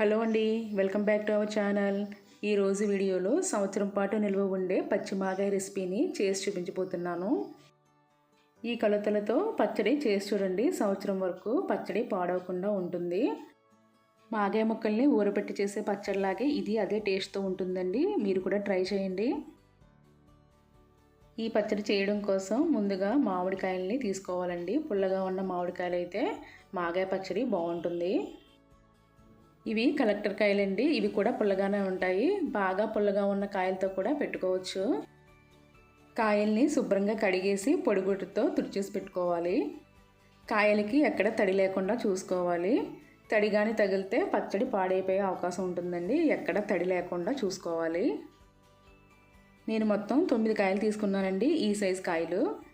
Hello అండి welcome back to our channel. ఈరోజు వీడియోలో సంవత్సరం పాటు నిల్వ ఉండే పచ్చి మాగాయ రెసిపీని చేసి చూపించబోతున్నాను. ఈ కొలతలతో పచ్చడి చేసి చూడండి సంవత్సరం వరకు పచ్చడి పాడవకుండా ఉంటుంది. మాగాయ ముక్కల్ని ఊరబెట్టి చేసే పచ్చడిలాగే ఇది అదే టేస్ట్తో ఉంటుందండి. మీరు కూడా ట్రై చేయండి. ఈ పచ్చడి చేయడం కోసం ముందుగా మామిడికాయల్ని తీసుకోవాలండి. పుల్లగా ఉన్న మామిడికాయలు అయితే మాగాయ పచ్చడి బాగుంటుంది. ఇవి కలెక్టర్ కాయలండి. ఇవి కూడా పుల్లగానే ఉంటాయి. బాగా పుల్లగా ఉన్న కాయలతో కూడా పెట్టుకోవచ్చు. కాయల్ని శుభ్రంగా కడిగేసి పొడిగుడ్డుతో తుడిచేసి పెట్టుకోవాలి. కాయలకి ఎక్కడ తడి లేకుండా చూసుకోవాలి. తడి కానీ తగిలితే పచ్చడి పాడైపోయే అవకాశం ఉంటుందండి. ఎక్కడ తడి లేకుండా చూసుకోవాలి. నేను మొత్తం తొమ్మిది కాయలు తీసుకున్నానండి ఈ సైజు కాయలు.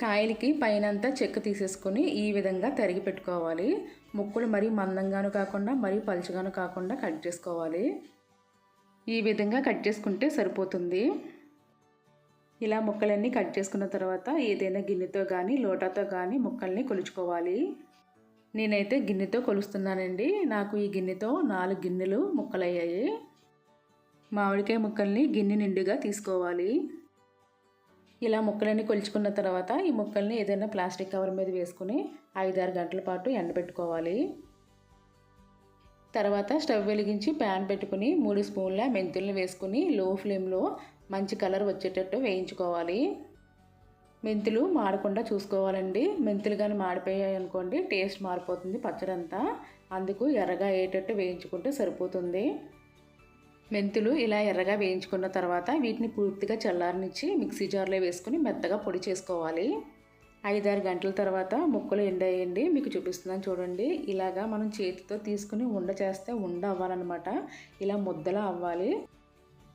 కాయలకి పైనంతా చెక్క తీసేసుకొని ఈ విధంగా తరిగి పెట్టుకోవాలి. ముక్కలు మరీ మందంగాను కాకుండా మరీ పలుచగాను కాకుండా కట్ చేసుకోవాలి. ఈ విధంగా కట్ చేసుకుంటే సరిపోతుంది. ఇలా ముక్కలన్నీ కట్ చేసుకున్న తర్వాత ఏదైనా గిన్నెతో కానీ లోటాతో కానీ ముక్కల్ని కొలుచుకోవాలి. నేనైతే గిన్నెతో కొలుస్తున్నానండి. నాకు ఈ గిన్నెతో నాలుగు గిన్నెలు ముక్కలయ్యాయి. మామిడికాయ ముక్కల్ని గిన్నె నిండుగా తీసుకోవాలి. ఇలా ముక్కలన్నీ కొలుచుకున్న తర్వాత ఈ ముక్కల్ని ఏదైనా ప్లాస్టిక్ కవర్ మీద వేసుకుని ఐదారు గంటల పాటు ఎండబెట్టుకోవాలి. తర్వాత స్టవ్ వెలిగించి ప్యాన్ పెట్టుకుని మూడు స్పూన్ల మెంతుల్ని వేసుకుని లో ఫ్లేమ్లో మంచి కలర్ వచ్చేటట్టు వేయించుకోవాలి. మెంతులు మాడకుండా చూసుకోవాలండి. మెంతులు కానీ మాడిపోయాయి అనుకోండి టేస్ట్ మారిపోతుంది పచ్చడంతా. అందుకు ఎర్రగా అయ్యేటట్టు వేయించుకుంటే సరిపోతుంది. మెంతులు ఇలా ఎర్రగా వేయించుకున్న తర్వాత వీటిని పూర్తిగా చల్లారనిచ్చి మిక్సీ జార్లో వేసుకుని మెత్తగా పొడి చేసుకోవాలి. ఐదారు గంటల తర్వాత ముక్కలు ఎండేయండి మీకు చూపిస్తున్నాను చూడండి. ఇలాగా మనం చేతితో తీసుకుని ఉండ చేస్తే ఉండ అవ్వాలన్నమాట. ఇలా ముద్దలా అవ్వాలి.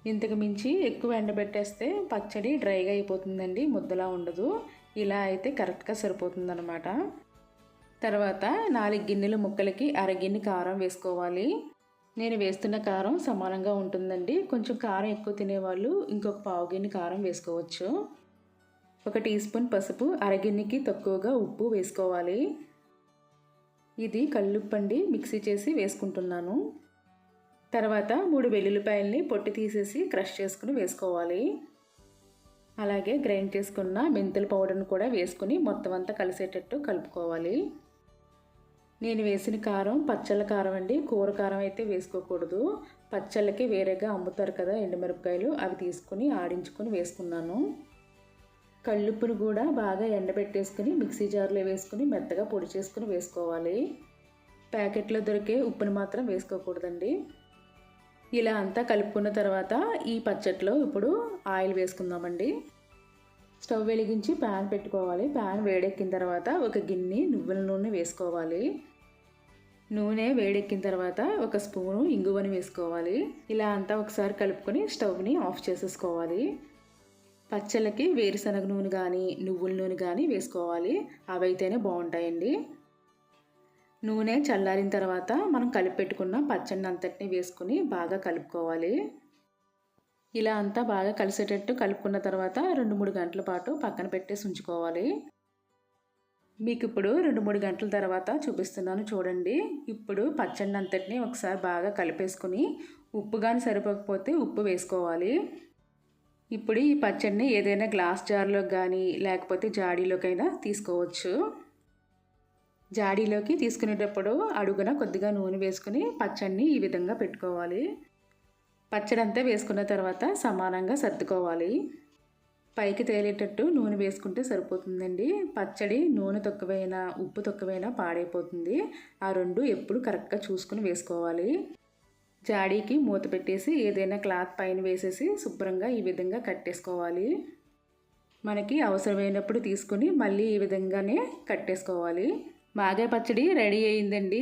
ఇంతకు మించి ఎక్కువ ఎండబెట్టేస్తే పచ్చడి డ్రైగా అయిపోతుందండి. ముద్దలా ఉండదు. ఇలా అయితే కరెక్ట్గా సరిపోతుందన్నమాట. తర్వాత నాలుగు గిన్నెల ముక్కలకి అరగిన్నె కారం వేసుకోవాలి. నేను వేస్తున్న కారం సమానంగా ఉంటుందండి. కొంచెం కారం ఎక్కువ తినేవాళ్ళు ఇంకొక పావు గిన్నె కారం వేసుకోవచ్చు. ఒక టీ స్పూన్ పసుపు అరగిన్నెకి తక్కువగా ఉప్పు వేసుకోవాలి. ఇది కల్లుప్పండి మిక్సీ చేసి వేసుకుంటున్నాను. తర్వాత మూడు వెల్లుల్లిపాయల్ని పొట్టి తీసేసి క్రష్ చేసుకుని వేసుకోవాలి. అలాగే గ్రైండ్ చేసుకున్న మెంతుల పౌడర్ని కూడా వేసుకుని మొత్తం అంతా కలిసేటట్టు కలుపుకోవాలి. నేను వేసిన కారం పచ్చళ్ళ కారం అండి. కూర కారం అయితే వేసుకోకూడదు. పచ్చళ్ళకి వేరేగా అమ్ముతారు కదా ఎండుమిరపకాయలు అవి తీసుకుని ఆడించుకొని వేసుకున్నాను. కళ్ళుప్పును కూడా బాగా ఎండబెట్టేసుకుని మిక్సీ జార్లో వేసుకుని మెత్తగా పొడి చేసుకుని వేసుకోవాలి. ప్యాకెట్లో దొరికే ఉప్పుని మాత్రం వేసుకోకూడదండి. ఇలా అంతా కలుపుకున్న తర్వాత ఈ పచ్చట్లో ఇప్పుడు ఆయిల్ వేసుకుందామండి. స్టవ్ వెలిగించి ప్యాన్ పెట్టుకోవాలి. ప్యాన్ వేడెక్కిన తర్వాత ఒక గిన్నె నువ్వుల నూనె వేసుకోవాలి. నూనె వేడెక్కిన తర్వాత ఒక స్పూను ఇంగువని వేసుకోవాలి. ఇలా అంతా ఒకసారి కలుపుకొని స్టవ్ని ఆఫ్ చేసేసుకోవాలి. పచ్చళ్ళకి వేరుశనగ నూనె కానీ నువ్వుల నూనె కానీ వేసుకోవాలి. అవైతేనే బాగుంటాయండి. నూనె చల్లారిన తర్వాత మనం కలిపి పెట్టుకున్న పచ్చడిని అంతటిని వేసుకుని బాగా కలుపుకోవాలి. ఇలా అంతా బాగా కలిసేటట్టు కలుపుకున్న తర్వాత రెండు మూడు గంటల పాటు పక్కన పెట్టేసి ఉంచుకోవాలి. మీకు ఇప్పుడు రెండు మూడు గంటల తర్వాత చూపిస్తున్నాను చూడండి. ఇప్పుడు పచ్చడి అంతటిని ఒకసారి బాగా కలిపేసుకొని ఉప్పు కానీ సరిపోకపోతే ఉప్పు వేసుకోవాలి. ఇప్పుడు ఈ పచ్చడిని ఏదైనా గ్లాస్ జార్లో కానీ లేకపోతే జాడీలోకైనా తీసుకోవచ్చు. జాడీలోకి తీసుకునేటప్పుడు అడుగున కొద్దిగా నూనె వేసుకుని పచ్చడిని ఈ విధంగా పెట్టుకోవాలి. పచ్చడి అంతా వేసుకున్న తర్వాత సమానంగా సర్దుకోవాలి. పైకి తేలేటట్టు నూనె వేసుకుంటే సరిపోతుందండి. పచ్చడి నూనె తక్కువైనా ఉప్పు తక్కువైనా పాడైపోతుంది. ఆ రెండు ఎప్పుడు కరెక్ట్గా చూసుకుని వేసుకోవాలి. జాడీకి మూత పెట్టేసి ఏదైనా క్లాత్ పైన వేసేసి శుభ్రంగా ఈ విధంగా కట్టేసుకోవాలి మనకి అవసరమైనప్పుడు తీసుకుని మళ్ళీ ఈ విధంగానే కట్టేసుకోవాలి మాగే పచ్చడి రెడీ అయిందండి.